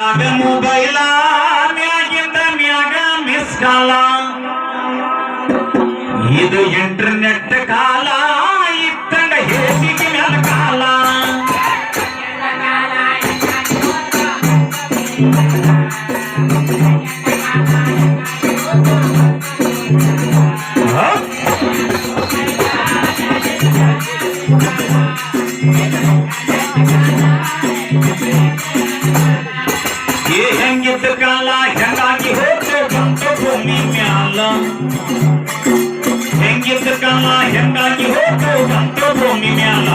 ಆಗ ಮೊಬೈಲ ಮ್ಯಾಗಿಂದ ಮ್ಯಾಗ ಮಿಸ್ ಕಾಲ ಇದು ಇಂಟರ್ನೆಟ್ ಕಾಲ ಇತ್ತಂಗ ಹೇಸಿಗೆ ಮ್ಯಾಲ ಹೆಂಗಿದ್ದ ಕಾಲ ಹೆಂಗಾಗಿ ಹೋಗೋ ಭೂಮಿ ಮ್ಯಾಲ.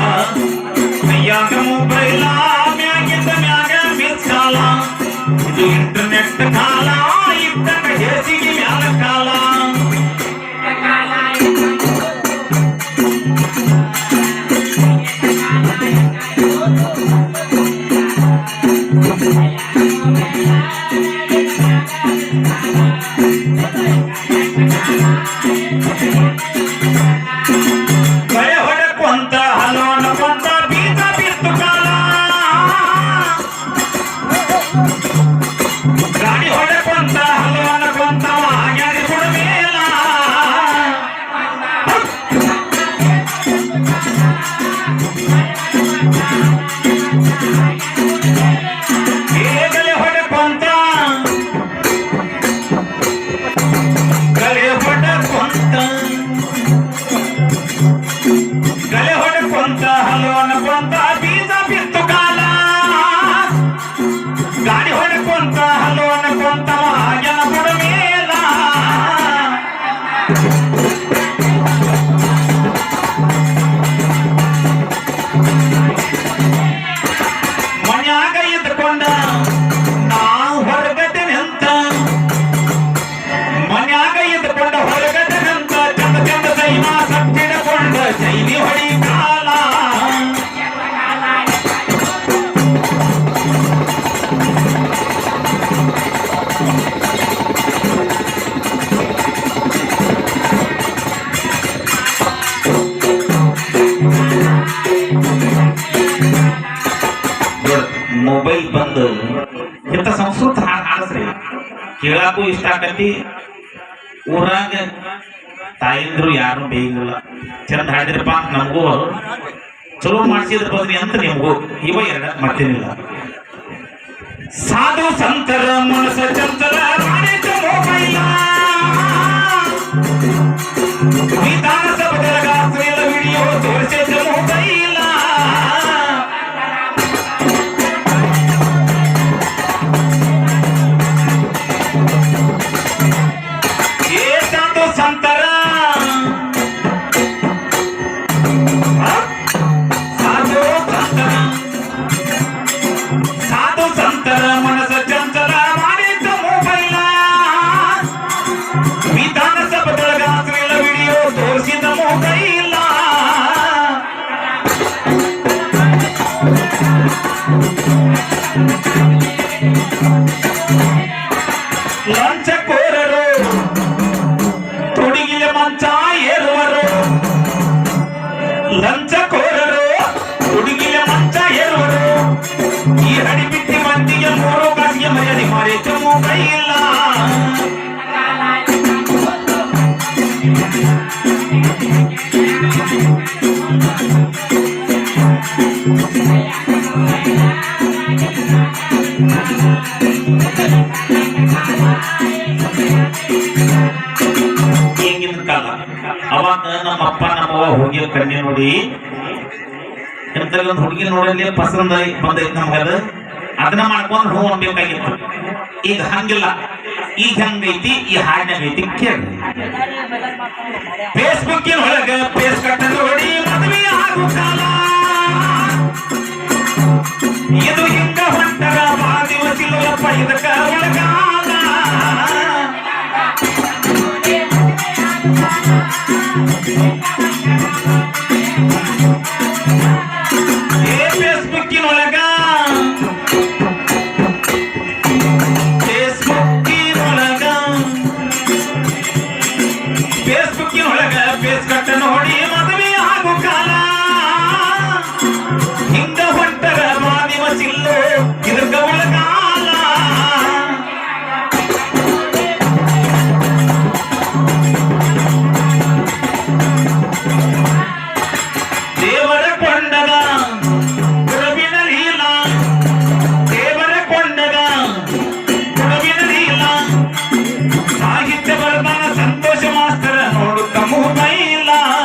ಕೇಳಕ್ಕೂ ಇಷ್ಟ ಆಕತಿ ಊರಾಗ ತಾಯಿಂದ್ರು ಯಾರು ಬೇಯಿಲ್ಲ. ಚಂದ ಹಾಡಿದ್ರಪ್ಪ ನಮಗೂ ಚಲೋ ಮಾಡಿಸಿದ್ರ ಬದ್ರಿ ಅಂತ ನಿಮಗೂ? ಇವ ಎರಡ ಮಾಡ್ತೀನಿಲ್ಲ ಸಾಧು ಸಂತರ ಮನಸ ಚಂಚಲ ಲಂಚಕೋರರು ತುಡಿಗಿಯ ಮಂಚ ಏರುವರು ಲಂಚಕೋರರು ಅವಾಗ ನಮ್ಮಪ್ಪ ನಮ್ಮವ ಹೋಗಿ ಕಣ್ಣಿ ನೋಡಿ. ಎಂತ ಒಂದು ಹುಡುಗಿ ನೋಡಲಿ ಪಸಂದ ಬಂದೈತಿ ನಮ್ಗದ ಅದನ್ನ ಮಾಡ್ಕೊಂಡು ಹೂ ಅನ್ಬೇಕಾಗಿತ್ತು ಈಗ ಹಂಗಿಲ್ಲ. ಈಗ ಹೆಂಗೈತಿ? ಈ ಹಾಡಿನಾಗ ಐತಿ ಕೇಳಿ ಫೇಸ್ಬುಕ್ಕಿನ ಒಳಗ